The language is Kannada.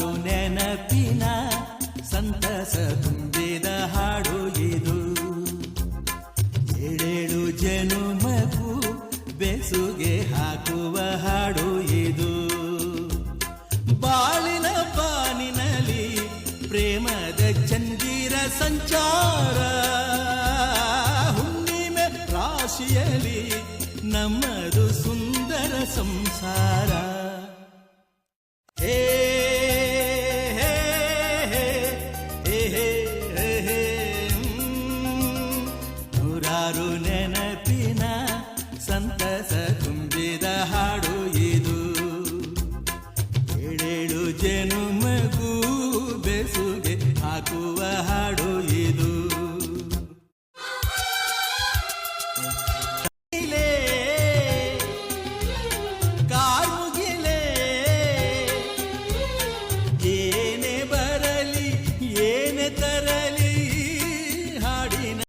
ನೂರಾರು ನೆನಪಿನ ಸಂತಸ ತುಂಬಿದ ಹಾಡು ಇದು. ಏಳೇಳು ಜನುಮಗೂ ಬೆಸುಗೆ ಹಾಕುವ ಹಾಡು ಇದು. ಬಾಳಿನ ಬಾನಿನಲ್ಲಿ ಪ್ರೇಮದ ಚಂದಿರ ಸಂಚಾರ. ಹುಣ್ಣಿಮೆ ರಾಶಿಯಲ್ಲಿ ನಮ್ಮದು ಸುಂದರ ಸಂಸಾರ. ನೂರಾರು ನೆನಪಿನ ಸಂತಸ ತುಂಬಿದ ಹಾಡು ಇದು ಏಳೇಳು ಜನ